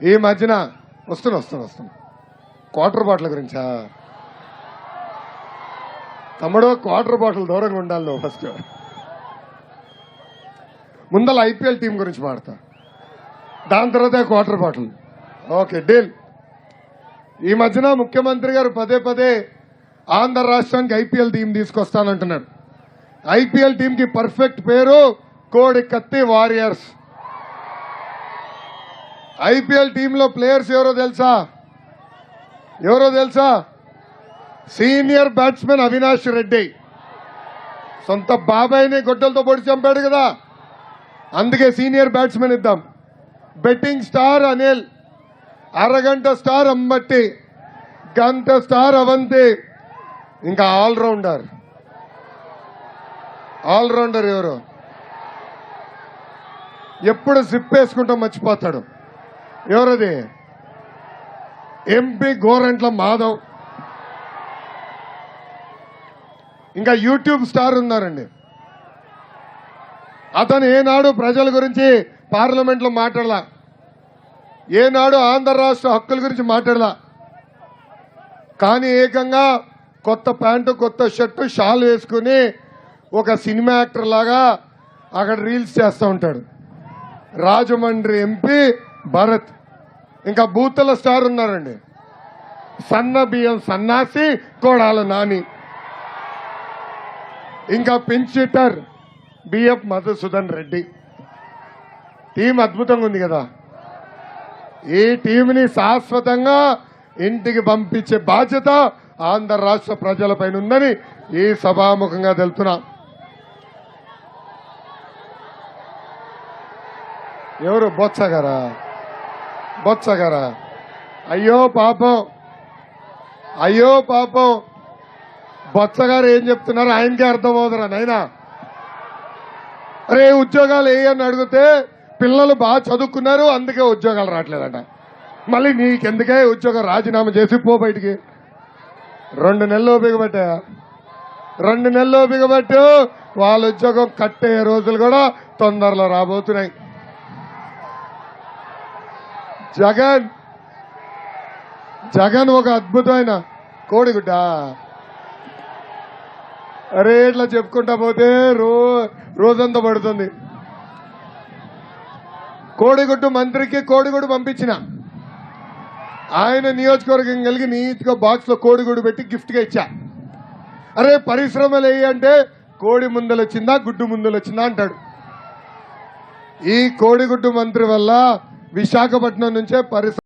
ఈ మధ్యన వస్తున్నా వస్తున్నా వస్తున్నా. క్వార్టర్ బాటిల్ గురించా? తమ్ముడు క్వార్టర్ బాటిల్ దూరంగా ఉండాలి నువ్వు ఫస్ట్ ముందల ఐపీఎల్ టీం గురించి మాడతా దాని తర్వాత క్వార్టర్ బాటిల్. Okay deal. ఈ మధ్యన ముఖ్యమంత్రి గారు పదే పదే ఆంధ్ర రాష్ట్రానికి ఐపీఎల్ టీం తీసుకొస్తానంటున్నాడు ఐపీఎల్ టీంకి పర్ఫెక్ట్ పేరు కోడి కత్తి వారియర్స్. ఐపీఎల్ టీంలో ప్లేయర్స్ ఎవరో తెలుసా? ఎవరో తెలుసా? Senior batsmen Avinash Reddy. సొంత బాబాయ్ని గొడ్డలతో పొడి చంపాడు కదా. అందుకే సీనియర్ బ్యాట్స్మెన్ ఇద్దాం. బెట్టింగ్ స్టార్ అనిల్ అరగంట స్టార్ అంబట్టి గంట స్టార్ అవంతి. ఇంకా ఆల్రౌండర్. ఆల్రౌండర్ ఎవరు? ఎప్పుడు సిప్ వేసుకుంటాం మర్చిపోతాడు. ఎవరది? ఎంపీ గోరంట్ల మాధవ్. ఇంకా యూట్యూబ్ స్టార్ ఉన్నారండి. అతను ఏనాడు ప్రజల గురించి పార్లమెంట్లో మాట్లాడలా. ఏనాడు ఆంధ్ర రాష్ట్ర హక్కుల గురించి మాట్లాడలా. కానీ ఏకంగా కొత్త ప్యాంటు కొత్త షర్టు షాల్ వేసుకుని ఒక సినిమా యాక్టర్ లాగా అక్కడ రీల్స్ చేస్తూ ఉంటాడు. రాజమండ్రి ఎంపీ భరత్. ఇంకా బూతల స్టార్ ఉన్నారండి. సన్న బియ్యం సన్నాసి కోడాల నాని. ఇంకా పించిటర్ బిఎఫ్ మధుసూదన్ రెడ్డి. టీం అద్భుతంగా ఉంది కదా. ఈ టీంని శాశ్వతంగా ఇంటికి పంపించే బాధ్యత ఆంధ్ర రాష్ట్ర ప్రజలపైన ఉందని ఈ సభాముఖంగా తెలుపుతున్నా. ఎవరు? బొత్స గారా? బొత్స గారా అయ్యో పాపం. అయ్యో పాపం. బొత్స గారు ఏం చెప్తున్నారు? ఆయనకే అర్థమవుతురా నాయనా? అరే ఉద్యోగాలు ఏ అని అడిగితే పిల్లలు బాగా చదువుకున్నారు అందుకే ఉద్యోగాలు రావట్లేదట. మళ్ళీ నీకెందుకే ఉద్యోగం రాజీనామా చేసి పో బయటికి? రెండు నెలలు బిగబట్టా రెండు నెలలు బిగబట్టు వాళ్ళ ఉద్యోగం కట్టే రోజులు కూడా తొందరలో రాబోతున్నాయి. జగన్. జగన్ ఒక అద్భుతమైన కోడిగుడ్డ అరే ఇట్లా చెప్పుకుంటా పోతే రో రోజంతా పడుతుంది. కోడిగుడ్డు మంత్రికి కోడిగుడ్డు పంపించిన. ఆయన నియోజకవర్గం కలిగి నీట్గా బాక్స్లో కోడిగుడ్డు పెట్టి గిఫ్ట్గా ఇచ్చా. అరే పరిశ్రమలు అంటే కోడి ముందలు వచ్చిందా గుడ్డు ముందలు వచ్చిందా అంటాడు. ఈ కోడిగుడ్డు మంత్రి వల్ల విశాఖపట్నం నుంచే పరిశ్రమ